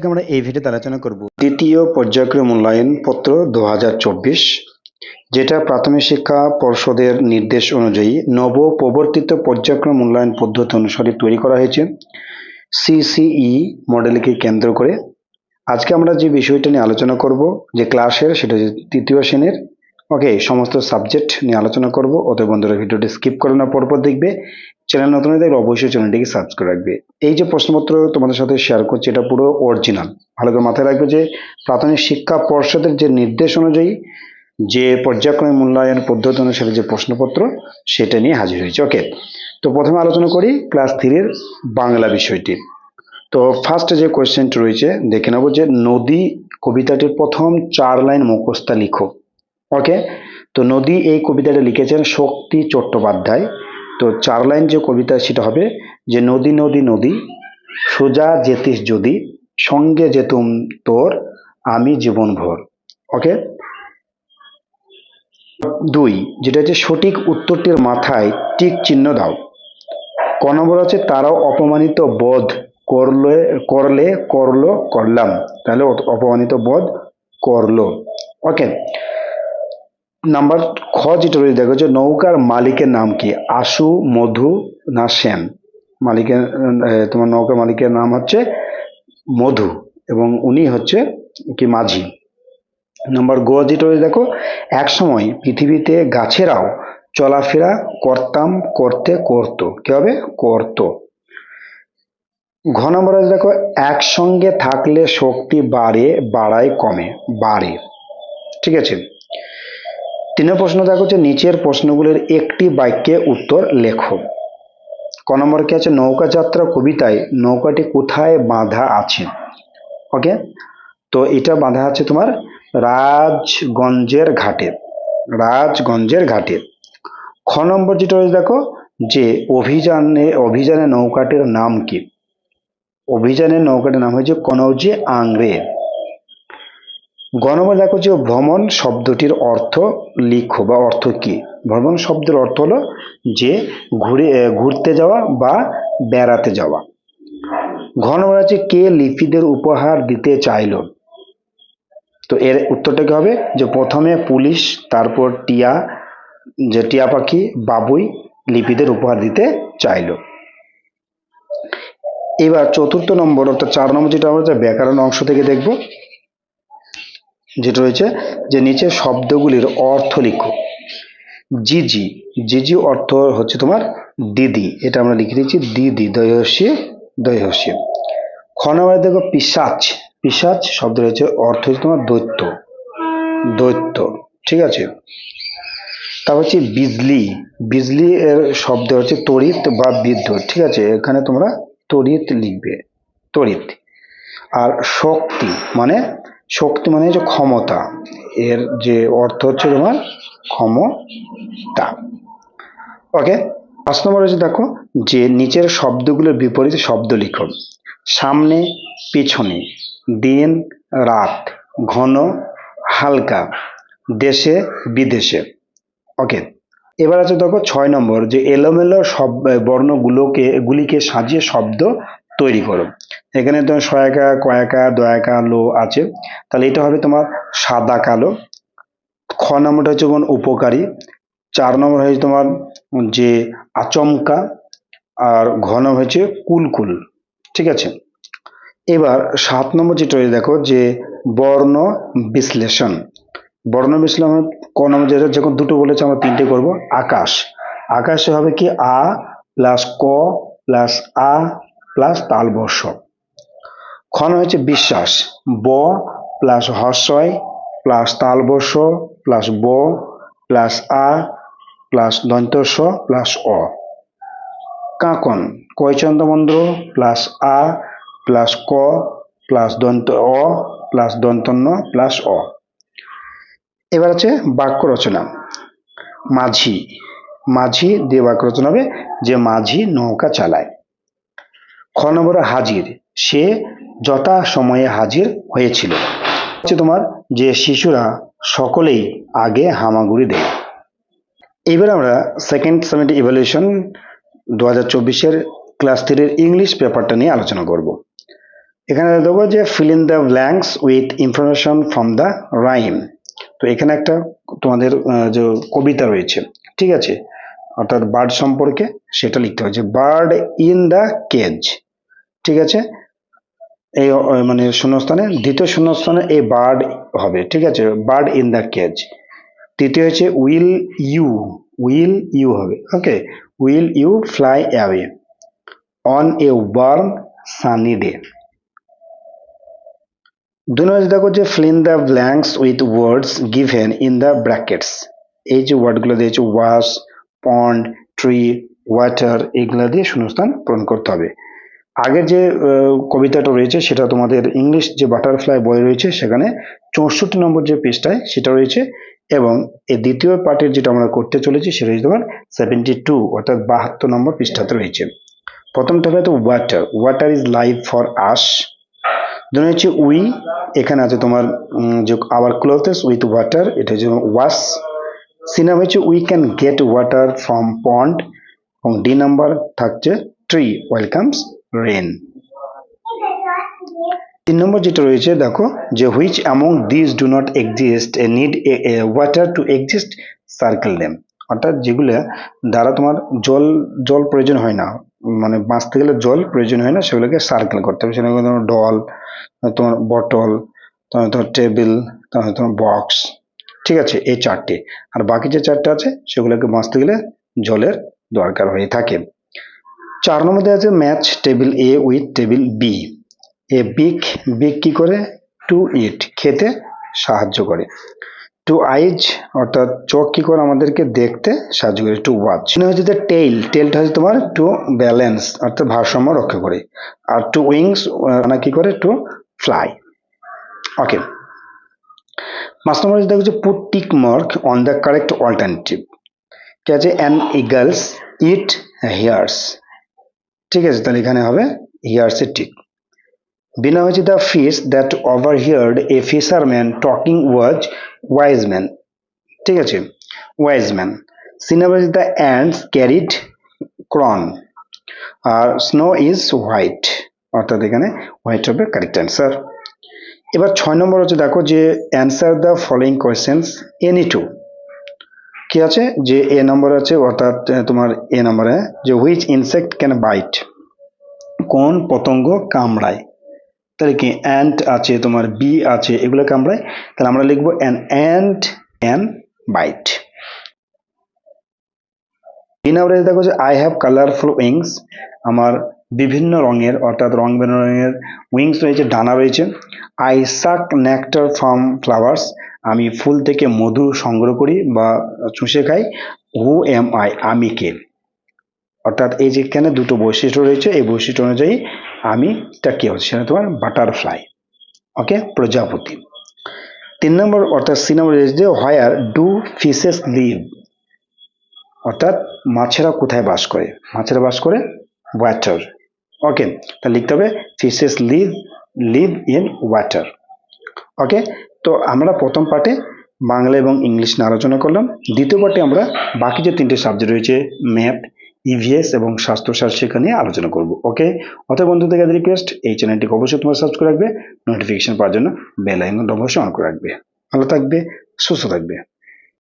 আজকে আমরা এই ভিডিওতে আলোচনা করব। দ্বিতীয় পর্যায়ক্রম মূল্যায়ন পত্র দুহাজার চব্বিশ, যেটা প্রাথমিক শিক্ষা পর্ষদের নির্দেশ অনুযায়ী নব প্রবর্তিত পর্যায়ক্রম মূল্যায়ন পদ্ধতি অনুসারে তৈরি করা হয়েছে। সিসিই মডেলকে কেন্দ্র করে। আজকে আমরা যে বিষয়টা নিয়ে আলোচনা করব, যে ক্লাসের, সেটা তৃতীয় শ্রেণির ওকে সমস্ত সাবজেক্ট নিয়ে আলোচনা করব। অতএব বন্ধুরা, ভিডিওটি স্কিপ করে না, পরপর দেখবে। চ্যানেল নতুন থাকলে অবশ্যই চ্যানেলটিকে সাবস্ক্রাইব করে রাখবে। এই যে প্রশ্নপত্র তোমাদের সাথে শেয়ার করছি, এটা পুরো অরিজিনাল ভালো করে মাথায় রাখবে যে, প্রাথমিক শিক্ষা পর্ষদের যে নির্দেশ অনুযায়ী, যে পর্যায়ক্রমে মূল্যায়ন পদ্ধতি অনুসারে যে প্রশ্নপত্র, সেটা নিয়ে হাজির হয়েছে। ওকে তো প্রথমে আলোচনা করি ক্লাস থ্রির বাংলা বিষয়টি। তো ফার্স্ট যে কোয়েশ্চেনটি রয়েছে, দেখে নেব যে নদী কবিতাটির প্রথম চার লাইন মুখস্থা লিখো। ওকে তো নদী এই কবিতাটা লিখেছেন শক্তি চট্টোপাধ্যায়। তো চার লাইন যে কবিতা সেটা হবে যে, নদী নদী নদী, সোজা যেতিস যদি, সঙ্গে যেতুম তোর, আমি জীবন ভর ওকে দুই, যেটা হচ্ছে সঠিক উত্তরটির মাথায় টিক চিহ্ন দাও। ক নম্বর তারাও অপমানিত বোধ করলে করলে করল করলাম। তাহলে অপমানিত বোধ করল। ওকে নাম্বার খ যেটা রয়েছে, দেখো যে নৌকার মালিকের নাম কি? আশু, মধু না সেন? মালিকের তোমার নৌকার মালিকের নাম হচ্ছে মধু এবং উনি হচ্ছে কি মাঝি। নাম্বার গ যেটা রয়েছে, দেখো, এক সময় পৃথিবীতে গাছেরাও চলাফেরা করতাম, করতে করতো। কি হবে? করতো। ঘ নম্বর দেখো, একসঙ্গে থাকলে শক্তি বাড়ে, বাড়ায়, কমে, বাড়ে। ঠিক আছে? তিন প্রশ্ন দেখো যে নিচের প্রশ্নগুলির একটি বাক্যে উত্তর লেখো। ক নম্বর কি আছে? নৌকা যাত্রা কবিতায় নৌকাটি কোথায় বাঁধা আছে? ওকে? তো এটা বাঁধা আছে তোমার রাজগঞ্জের ঘাটে। রাজগঞ্জের ঘাটে। খ নম্বর যেটা রয়েছে দেখো, যে অভিযানে অভিযানে নৌকাটির নাম কি? অভিযানের নৌকাটির নাম হয়েছে কনৌজি আংরে গণমা দেখো যে ভ্রমণ শব্দটির অর্থ লিখো বা অর্থ কি? ভ্রমণ শব্দের অর্থ হলো যে ঘুরে ঘুরতে যাওয়া বা বেড়াতে যাওয়া। ঘন আছে কে লিপিদের উপহার দিতে চাইলো? তো এর উত্তরটা কি হবে? যে প্রথমে পুলিশ, তারপর টিয়া, যে টিয়া পাখি, বাবুই লিপিদের উপহার দিতে চাইলো। এবার চতুর্থ নম্বর অর্থাৎ চার নম্বর যেটা আমরা ব্যাকরণ অংশ থেকে দেখব যেটা রয়েছে যে নিচে শব্দগুলির অর্থ লিখো। জিজি জিজি অর্থ হচ্ছে তোমার দিদি। এটা আমরা লিখে দিচ্ছি, দিদি দয়সী দয়সী খ দেখো পিসাচ। পিসাচ শব্দ রয়েছে অর্থ হচ্ছে তোমার দৈত্য। দৈত্য, ঠিক আছে? তারপর হচ্ছে বিজলি। বিজলি এর শব্দ হচ্ছে তড়িৎ বা বিদ্যুৎ, ঠিক আছে? এখানে তোমরা তড়িৎ লিখবে, তড়িৎ। আর শক্তি মানে শক্তি মানে হচ্ছে ক্ষমতা। এর যে অর্থ হচ্ছে তোমার ক্ষমতা। ওকে পাঁচ নম্বর হচ্ছে দেখো, যে নিচের শব্দগুলোর বিপরীতে শব্দ লিখো। সামনে, পিছনে, দিন, রাত, ঘন, হালকা, দেশে, বিদেশে। ওকে এবার আছে দেখো ছয় নম্বর, যে এলোমেলো সব বর্ণগুলোকে, গুলিকে সাজিয়ে শব্দ তৈরি করো। এখানে তোমার সয়াকা কয়াকা দয়াকা লো আছে। তাহলে এটা হবে তোমার সাদা কালো। খ নম্বরটা হচ্ছে যেমন উপকারী। চার নম্বর হয়েছে তোমার যে আচমকা, আর ঘ নম্বর হচ্ছে কুলকুল। ঠিক আছে? এবার সাত নম্বর যেটা দেখো যে বর্ণ বিশ্লেষণ। বর্ণ বিশ্লেষণ ক নম্বর যেটা যখন দুটো বলেছে, আমরা তিনটে করব। আকাশ। আকাশে হবে কি? আ প্লাস ক প্লাস আ প্লাস তালবর্ষ। খন হচ্ছে বিশ্বাস। ব প্লাস হর্ষয় প্লাস তালবর্ষ প্লাস ব প্লাস আ প্লাস দন্তস্ব প্লাস অ। কাকন কয়চন্দ্রমন্দ্র প্লাস আ প্লাস ক প্লাস দন্ত, অ প্লাস দন্তন্য প্লাস অ। এবার আছে বাক্য রচনা। মাঝি মাঝি দিয়ে বাক্য রচনা হবে, যে মাঝি নৌকা চালায়। খ নম্বরে হাজির, সে যথা সময়ে হাজির হয়েছিল। হচ্ছে তোমার যে শিশুরা সকলেই আগে হামাগুড়ি দেয়। এবার আমরা সেকেন্ড সেমিস্টার ইভ্যালুয়েশন দু হাজার চব্বিশের ক্লাস থ্রির ইংলিশ পেপারটা নিয়ে আলোচনা করব। এখানে দেখো যে fill in the blanks with information from the rhyme তো এখানে একটা তোমাদের যে কবিতা রয়েছে, ঠিক আছে? অর্থাৎ বার্ড সম্পর্কে সেটা লিখতে হয়েছে বার্ড ইন দ্য কেজ ঠিক আছে? এই মানে শূন্যস্থানে, দ্বিতীয় শূন্যস্থানে এই বার্ড হবে, ঠিক আছে? বার্ড ইন দ্য কেজ তৃতীয় হচ্ছে উইল ইউ উইল ইউ হবে okay will you fly away on a warm sunny day দু নম্বর দেখো যে fill the blanks with words given in the brackets এই যে ওয়ার্ডগুলো দিয়েছে ওয়াশ পন্ড ট্রি ওয়াটার এগুলো দিয়ে শূন্যস্থান পূরণ করতে হবে। আগের যে কবিতাটা রয়েছে সেটা তোমাদের ইংলিশ যে বাটারফ্লাই বই রয়েছে সেখানে চৌষট্টি নম্বর যে পেজটায় সেটা রয়েছে এবং এই দ্বিতীয় পার্টের যেটা আমরা করতে চলেছি সেটা হচ্ছে তোমার সেভেন্টি টু অর্থাৎ বাহাত্তর নম্বর পৃষ্ঠাতে রয়েছে। প্রথমটা হবে তো water water is life for us দুই হচ্ছে উই এখানে আছে তোমার যে আওয়ার ক্লোথেস উইথ ওয়াটার এটা হচ্ছে ওয়াশ সি নাম হচ্ছে we can get water from pond এবং ডি নাম্বার থাকছে ট্রি ওয়েলকামস রেন। তিন নম্বর যেটা রয়েছে, দেখো, যে which among this do not exist a need water to exist circle them অর্থাৎ যেগুলো দ্বারা তোমার জল জল প্রয়োজন হয় না মানে বাঁচতে গেলে জল প্রয়োজন হয় না, সেগুলোকে সার্কেল করতে হবে। সেগুলো তোমার ডল তোমার বটল তোমার তোমার টেবিল তোমার তোমার বক্স ঠিক আছে, এই চারটে। আর বাকি যে চারটে আছে, সেগুলোকে বাঁচতে গেলে জলের দরকার হয়ে থাকে। চার নম্বরে আছে match table A with table B a big big কি করে? টু ইট খেতে সাহায্য করে। টু আইজ অর্থাৎ চোখ কি করে আমাদেরকে দেখতে সাহায্য করে? টু ওয়াচ মানে হচ্ছে যে টেইল টেলটা হচ্ছে তোমার টু ব্যালেন্স অর্থাৎ ভারসাম্য রক্ষা করে। আর টু উইংস মানে কি করে? টু ফ্লাই ওকে পাঁচ নম্বর দেখো যে put tick mark on the correct alternative ঠিক আছে? অ্যান ইগলস ইট হেয়ার্স ঠিক আছে, তাহলে এখানে হবে হিয়ার্স এর টিক বিনা হচ্ছে the fish that overheard a fisherman talking was wise man ঠিক আছে wise man cinema is the ands carried ক্রন আর স্নো ইজ হোয়াইট অর্থাৎ এখানে হোয়াইট হবে কারেক্ট অ্যান্সার এবার ছয় নম্বর হচ্ছে দেখো যে answer the following questions any two কি আছে? যে এ নম্বর আছে, অর্থাৎ তোমার এ নম্বরে যে হুইচ ইনসেক্ট ক্যান বাইট কোন পতঙ্গ কামড়ায়? তাহলে কি অ্যান্ট আছে, তোমার বি আছে, এগুলো কামড়ায়? তাহলে আমরা লিখব অ্যান অ্যান্ট ক্যান বাইট তিন নম্বরে দেখো যে আই হ্যাভ কালারফুল উইংস আমার বিভিন্ন রঙের, অর্থাৎ রং বেরঙের উইংস রয়েছে, ডানা রয়েছে। I suck nectar from flowers আমি ফুল থেকে মধু সংগ্রহ করি বা চুষে খাই। হু এম আই আমি কে? অর্থাৎ এই যে এখানে দুটো বৈশিষ্ট্য রয়েছে, এই বৈশিষ্ট্য অনুযায়ী আমিটা কি হচ্ছে? সেটা তোমার বাটারফ্লাই ওকে প্রজাপতি। তিন নম্বর, অর্থাৎ সি নম্বর রয়েছে হোয়ার ডু ফিশেস লিভ অর্থাৎ মাছেরা কোথায় বাস করে? মাছেরা বাস করে ওয়াটার ওকে তা লিখতে হবে fishes live live in water okay তো আমরা প্রথম পার্টে বাংলা এবং ইংলিশ নিয়ে আলোচনা করলাম। দ্বিতীয় পার্টে আমরা বাকি যে তিনটে সাবজেক্ট রয়েছে ম্যাথ ইভিএস এবং স্বাস্থ্যসার শিক্ষা নিয়ে আলোচনা করব। ওকে অতএব বন্ধুদের রিকোয়েস্ট এই চ্যানেলটিকে অবশ্যই তোমার সাবস্ক্রাইব করে রাখবে। নোটিফিকেশন পাওয়ার জন্য বেল আইকন অবশ্যই অন করে রাখবে। ভালো থাকবে, সুস্থ থাকবে।